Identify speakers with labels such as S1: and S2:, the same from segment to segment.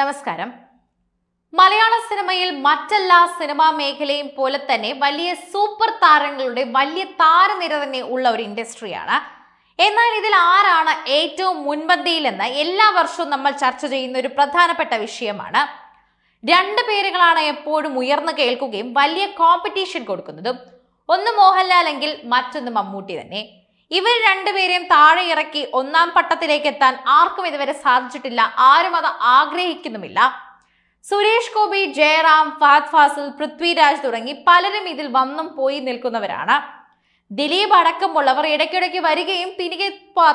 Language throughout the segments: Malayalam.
S1: നമസ്കാരം. മലയാള സിനിമയിൽ മറ്റെല്ലാ സിനിമാ മേഖലയും പോലെ തന്നെ വലിയ സൂപ്പർ താരങ്ങളുടെ വലിയ താരനിര തന്നെ ഉള്ള ഒരു ഇൻഡസ്ട്രിയാണ്. എന്നാൽ ഇതിൽ ആരാണ് ഏറ്റവും മുൻപന്തിയിലെന്ന് എല്ലാ വർഷവും നമ്മൾ ചർച്ച ചെയ്യുന്ന ഒരു പ്രധാനപ്പെട്ട വിഷയമാണ്. രണ്ട് പേരുകളാണ് എപ്പോഴും ഉയർന്നു കേൾക്കുകയും വലിയ കോമ്പറ്റീഷൻ കൊടുക്കുന്നതും. ഒന്ന് മോഹൻലാൽ എങ്കിൽ മറ്റൊന്ന് മമ്മൂട്ടി തന്നെ. ഇവർ രണ്ടുപേരെയും താഴെ ഇറക്കി ഒന്നാം പട്ടത്തിലേക്ക് എത്താൻ ആർക്കും ഇതുവരെ സാധിച്ചിട്ടില്ല. ആരും അത് ആഗ്രഹിക്കുന്നുമില്ല. സുരേഷ് ഗോപി ജയറാം ഫഹദ് ഫാസിൽ പൃഥ്വിരാജ് തുടങ്ങി പലരും ഇതിൽ വന്നും പോയി നിൽക്കുന്നവരാണ്. ദിലീപ് അടക്കമുള്ളവർ ഇടയ്ക്കിടയ്ക്ക് വരികയും തിരികെ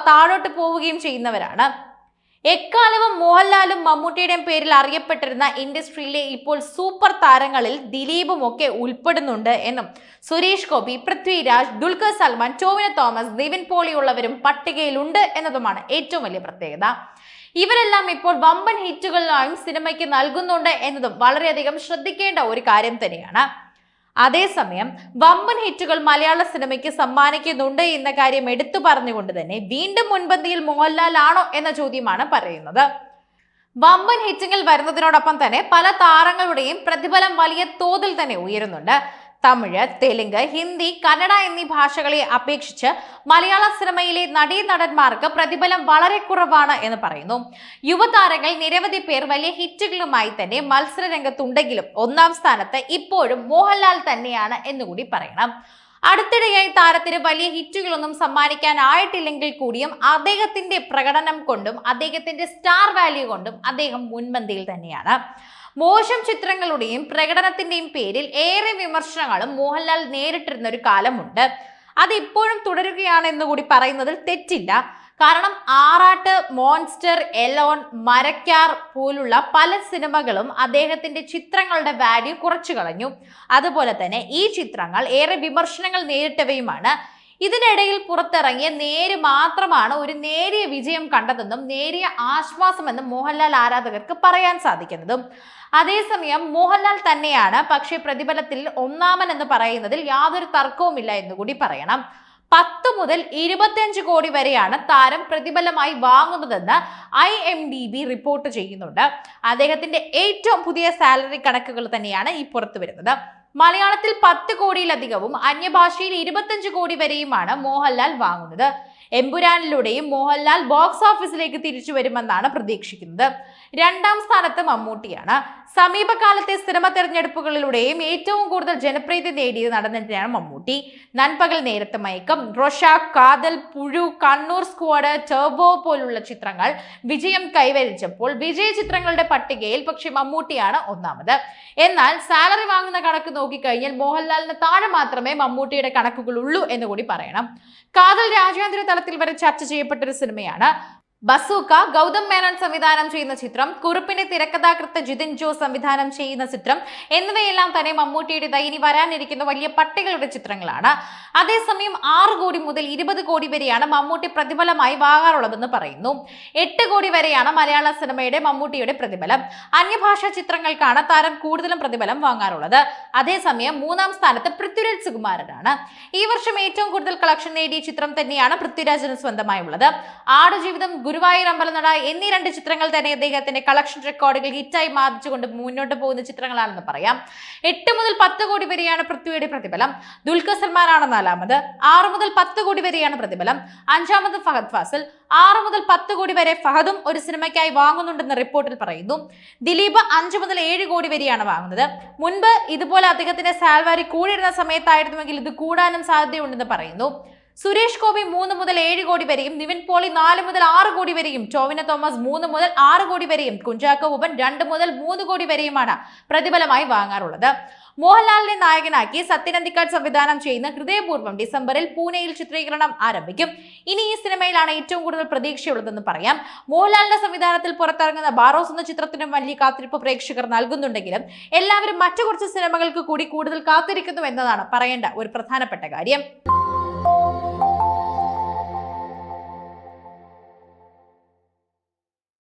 S1: താഴോട്ട് പോവുകയും ചെയ്യുന്നവരാണ്. എക്കാലവും മോഹൻലാലും മമ്മൂട്ടിയുടെയും പേരിൽ അറിയപ്പെട്ടിരുന്ന ഇൻഡസ്ട്രിയിലെ ഇപ്പോൾ സൂപ്പർ താരങ്ങളിൽ ദിലീപും ഒക്കെ ഉൾപ്പെടുന്നുണ്ട് എന്നും സുരേഷ് ഗോപി പൃഥ്വിരാജ് ദുൽഖർ സൽമാൻ ടോവിന തോമസ് ദിവിൻ പോളിയുള്ളവരും പട്ടികയിലുണ്ട് എന്നതുമാണ് ഏറ്റവും വലിയ പ്രത്യേകത. ഇവരെല്ലാം ഇപ്പോൾ വമ്പൻ ഹിറ്റുകളിലായും സിനിമയ്ക്ക് നൽകുന്നുണ്ട് എന്നതും വളരെയധികം ശ്രദ്ധിക്കേണ്ട ഒരു കാര്യം തന്നെയാണ്. അതേസമയം വമ്പൻ ഹിറ്റുകൾ മലയാള സിനിമയ്ക്ക് സമ്മാനിക്കുന്നുണ്ട് എന്ന കാര്യം എടുത്തു പറഞ്ഞുകൊണ്ട് തന്നെ വീണ്ടും മുൻപന്തിയിൽ മോഹൻലാൽ ആണോ എന്ന ചോദ്യമാണ് പറയുന്നത്. വമ്പൻ ഹിറ്റിങ്ങിൽ വരുന്നതിനോടൊപ്പം തന്നെ പല താരങ്ങളുടെയും പ്രതിഫലം വലിയ തോതിൽ തന്നെ ഉയരുന്നുണ്ട്. തമിഴ് തെലുങ്ക് ഹിന്ദി കന്നഡ എന്നീ ഭാഷകളെ അപേക്ഷിച്ച് മലയാള സിനിമയിലെ നടീനടന്മാർക്ക് പ്രതിഫലം വളരെ കുറവാണ് എന്ന് പറയുന്നു. യുവതാരങ്ങൾ നിരവധി പേർ വലിയ ഹിറ്റുകളുമായി തന്നെ മത്സര രംഗത്തുണ്ടെങ്കിലും ഒന്നാം സ്ഥാനത്ത് ഇപ്പോഴും മോഹൻലാൽ തന്നെയാണ് എന്നുകൂടി പറയണം. അടുത്തിടെയായി താരത്തിന് വലിയ ഹിറ്റുകളൊന്നും സമ്മാനിക്കാനായിട്ടില്ലെങ്കിൽ കൂടിയും അദ്ദേഹത്തിന്റെ പ്രകടനം കൊണ്ടും അദ്ദേഹത്തിന്റെ സ്റ്റാർ വാല്യൂ കൊണ്ടും അദ്ദേഹം മുൻപന്തിയിൽ തന്നെയാണ്. മോശം ചിത്രങ്ങളുടെയും പ്രകടനത്തിന്റെയും പേരിൽ ഏറെ വിമർശനങ്ങളും മോഹൻലാൽ നേരിട്ടിരുന്ന ഒരു കാലമുണ്ട്. അത് ഇപ്പോഴും തുടരുകയാണെന്ന് കൂടി പറയുന്നതിൽ തെറ്റില്ല. കാരണം ആറാട്ട് മോൺസ്റ്റർ എലോൺ മരക്കാർ പോലുള്ള പല സിനിമകളും അദ്ദേഹത്തിന്റെ ചിത്രങ്ങളുടെ വാല്യൂ കുറച്ചു കളഞ്ഞു. അതുപോലെ തന്നെ ഈ ചിത്രങ്ങൾ ഏറെ വിമർശനങ്ങൾ നേരിട്ടവയുമാണ്. ഇതിനിടയിൽ പുറത്തിറങ്ങിയ നേര് മാത്രമാണ് ഒരു നേരിയ വിജയം കണ്ടതെന്നും നേരിയ ആശ്വാസമെന്നും മോഹൻലാൽ ആരാധകർക്ക് പറയാൻ സാധിക്കുന്നതും. അതേസമയം മോഹൻലാൽ തന്നെയാണ് പക്ഷേ പ്രതിഫലത്തിൽ ഒന്നാമൻ എന്ന് പറയുന്നതിൽ യാതൊരു തർക്കവുമില്ല എന്നുകൂടി പറയണം. പത്ത് മുതൽ ഇരുപത്തിയഞ്ച് കോടി വരെയാണ് താരം പ്രതിഫലമായി വാങ്ങുന്നതെന്ന് I M D B report ചെയ്യുന്നുണ്ട്. അദ്ദേഹത്തിന്റെ ഏറ്റവും പുതിയ സാലറി കണക്കുകൾ തന്നെയാണ് ഈ പുറത്തു വരുന്നത്. മലയാളത്തിൽ പത്ത് കോടിയിലധികവും അന്യഭാഷയിൽ ഇരുപത്തഞ്ച് കോടി വരെയുമാണ് മോഹൻലാൽ വാങ്ങുന്നത്. എമ്പുരാനിലൂടെയും മോഹൻലാൽ ബോക്സ് ഓഫീസിലേക്ക് തിരിച്ചു വരുമെന്നാണ് പ്രതീക്ഷിക്കുന്നത്. രണ്ടാം സ്ഥാനത്ത് മമ്മൂട്ടിയാണ്. സമീപകാലത്തെ സിനിമ തെരഞ്ഞെടുപ്പുകളിലൂടെയും ഏറ്റവും കൂടുതൽ ജനപ്രീതി നേടിയത് നടന്നിട്ടാണ് മമ്മൂട്ടി. നൻപകൽ നേരത്തെ മയക്കം റൊഷ കാതൽ പുഴു കണ്ണൂർ സ്ക്വാഡ് ടർബോ പോലുള്ള ചിത്രങ്ങൾ വിജയം കൈവരിച്ചപ്പോൾ വിജയ ചിത്രങ്ങളുടെ പട്ടികയിൽ പക്ഷേ മമ്മൂട്ടിയാണ് ഒന്നാമത്. എന്നാൽ സാലറി വാങ്ങുന്ന കണക്ക് നോക്കിക്കഴിഞ്ഞാൽ മോഹൻലാലിന് താഴെ മാത്രമേ മമ്മൂട്ടിയുടെ കണക്കുകളുള്ളൂ എന്ന് കൂടി പറയണം. കാതൽ രാജ്യാന്തര തലത്തിൽ വരെ ചർച്ച ചെയ്യപ്പെട്ട ഒരു സിനിമയാണ് ബസൂക്ക ഗൗതം മേനോൻ സംവിധാനം ചെയ്യുന്ന ചിത്രം കുറുപ്പിന്റെ തിരക്കഥാകൃത്ത് ജിതിൻ ജോ സംവിധാനം ചെയ്യുന്ന ചിത്രം എന്നിവയെല്ലാം തന്നെ മമ്മൂട്ടിയുടെ ദൈനി വരാനിരിക്കുന്ന വലിയ പട്ടികളുടെ ചിത്രങ്ങളാണ്. അതേസമയം ആറ് കോടി മുതൽ ഇരുപത് കോടി വരെയാണ് മമ്മൂട്ടി പ്രതിഫലമായി വാങ്ങാറുള്ളതെന്ന് പറയുന്നു. എട്ട് കോടി വരെയാണ് മലയാള സിനിമയുടെ മമ്മൂട്ടിയുടെ പ്രതിഫലം. അന്യഭാഷാ ചിത്രങ്ങൾക്കാണ് താരം കൂടുതലും പ്രതിഫലം വാങ്ങാറുള്ളത്. അതേസമയം മൂന്നാം സ്ഥാനത്ത് പൃഥ്വിരാജ് സുകുമാരനാണ്. ഈ വർഷം ഏറ്റവും കൂടുതൽ കളക്ഷൻ നേടിയ ചിത്രം തന്നെയാണ് പൃഥ്വിരാജിന് സ്വന്തമായുള്ളത്. ആടുജീവിതം ഗുരുവായൂർ അമ്പലനട എന്നീ രണ്ട് ചിത്രങ്ങൾ തന്നെ അദ്ദേഹത്തിന്റെ കളക്ഷൻ റെക്കോർഡുകൾ ഹിറ്റായി മാതിച്ചുകൊണ്ട് മുന്നോട്ട് പോകുന്ന ചിത്രങ്ങളാണെന്ന് പറയാം. എട്ട് മുതൽ പത്ത് കോടി വരെയാണ് പൃഥ്വിയുടെ പ്രതിഫലം. ദുൽഖർ സൽമാനാണ് നാലാമത്. ആറ് മുതൽ പത്ത് കോടി വരെയാണ് പ്രതിഫലം. അഞ്ചാമത് ഫഹദ് ഫാസിൽ. ആറ് മുതൽ പത്ത് കോടി വരെ ഫഹദും ഒരു സിനിമയ്ക്കായി വാങ്ങുന്നുണ്ടെന്ന് റിപ്പോർട്ടിൽ പറയുന്നു. ദിലീപ് അഞ്ച് മുതൽ ഏഴ് കോടി വരെയാണ് വാങ്ങുന്നത്. മുൻപ് ഇതുപോലെ അദ്ദേഹത്തിന്റെ സാൽവാരി കൂടിയിരുന്ന സമയത്തായിരുന്നുവെങ്കിൽ ഇത് കൂടാനും സാധ്യതയുണ്ടെന്ന് പറയുന്നു. സുരേഷ് ഗോപി മൂന്ന് മുതൽ ഏഴ് കോടി വരെയും നിവിൻ പോളി നാല് മുതൽ ആറ് കോടി വരെയും ടോവിന തോമസ് മൂന്ന് മുതൽ ആറ് കോടി വരെയും കുഞ്ചാക്കോ ഉപൻ രണ്ട് മുതൽ മൂന്ന് കോടി വരെയുമാണ് പ്രതിഫലമായി വാങ്ങാറുള്ളത്. മോഹൻലാലിനെ നായകനാക്കി സത്യൻ അന്തിക്കാട് സംവിധാനം ചെയ്യുന്ന ഹൃദയപൂർവം ഡിസംബറിൽ പൂനെയിൽ ചിത്രീകരണം ആരംഭിക്കും. ഇനി ഈ സിനിമയിലാണ് ഏറ്റവും കൂടുതൽ പ്രതീക്ഷയുള്ളതെന്ന് പറയാം. മോഹൻലാലിന്റെ സംവിധാനത്തിൽ പുറത്തിറങ്ങുന്ന ബാറോസ് എന്ന ചിത്രത്തിനും വലിയ കാത്തിരിപ്പ് പ്രേക്ഷകർ നൽകുന്നുണ്ടെങ്കിലും എല്ലാവരും മറ്റു കുറച്ച് സിനിമകൾക്ക് കൂടി കൂടുതൽ കാത്തിരിക്കുന്നു എന്നതാണ് പറയേണ്ട ഒരു പ്രധാനപ്പെട്ട കാര്യം.